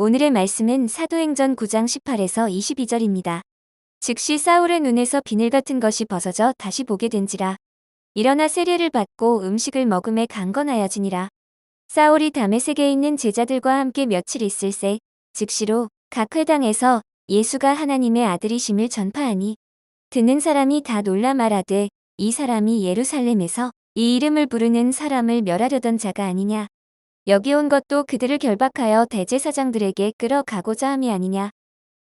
오늘의 말씀은 사도행전 9장 18에서 22절입니다. 즉시 사울의 눈에서 비늘 같은 것이 벗어져 다시 보게 된지라. 일어나 세례를 받고 음식을 먹음에 강건하여지니라. 사울이 다메섹에 있는 제자들과 함께 며칠 있을새 즉시로 각 회당에서 예수가 하나님의 아들이심을 전파하니 듣는 사람이 다 놀라 말하되 이 사람이 예루살렘에서 이 이름을 부르는 사람을 멸하려던 자가 아니냐. 여기 온 것도 그들을 결박하여 대제사장들에게 끌어가고자 함이 아니냐.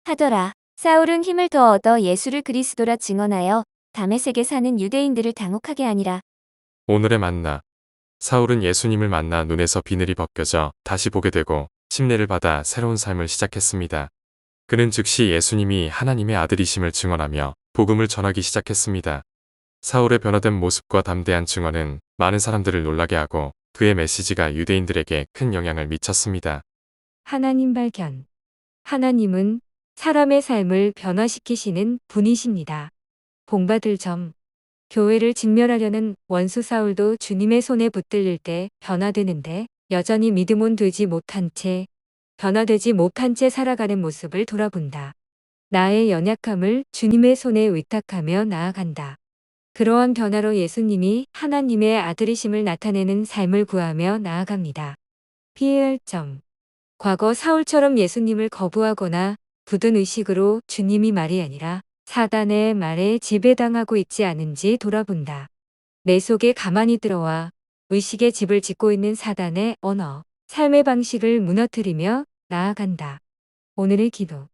하더라. 사울은 힘을 더 얻어 예수를 그리스도라 증언하여 다메섹에 사는 유대인들을 당혹하게 하니라. 오늘의 만나. 사울은 예수님을 만나 눈에서 비늘이 벗겨져 다시 보게 되고 침례를 받아 새로운 삶을 시작했습니다. 그는 즉시 예수님이 하나님의 아들이심을 증언하며 복음을 전하기 시작했습니다. 사울의 변화된 모습과 담대한 증언은 많은 사람들을 놀라게 하고 그의 메시지가 유대인들에게 큰 영향을 미쳤습니다. 하나님 발견. 하나님은 사람의 삶을 변화시키시는 분이십니다. 본받을 점. 교회를 진멸하려는 원수 사울도 주님의 손에 붙들릴 때 변화되는데 여전히 믿음은 되지 못한 채 변화되지 못한 채 살아가는 모습을 돌아본다. 나의 연약함을 주님의 손에 의탁하며 나아간다. 그러한 변화로 예수님이 하나님의 아들이심을 나타내는 삶을 구하며 나아갑니다. 점. 과거 사울처럼 예수님을 거부하거나 굳은 의식으로 주님이 말이 아니라 사단의 말에 지배당하고 있지 않은지 돌아본다. 내 속에 가만히 들어와 의식의 집을 짓고 있는 사단의 언어, 삶의 방식을 무너뜨리며 나아간다. 오늘의 기도.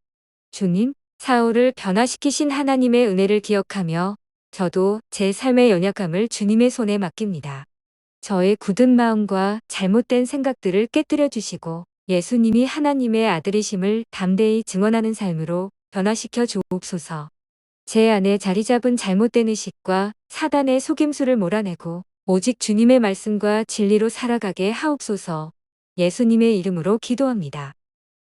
주님, 사울을 변화시키신 하나님의 은혜를 기억하며 저도 제 삶의 연약함을 주님의 손에 맡깁니다. 저의 굳은 마음과 잘못된 생각들을 깨뜨려 주시고 예수님이 하나님의 아들이심을 담대히 증언하는 삶으로 변화시켜 주옵소서. 제 안에 자리 잡은 잘못된 의식과 사단의 속임수를 몰아내고 오직 주님의 말씀과 진리로 살아가게 하옵소서. 예수님의 이름으로 기도합니다.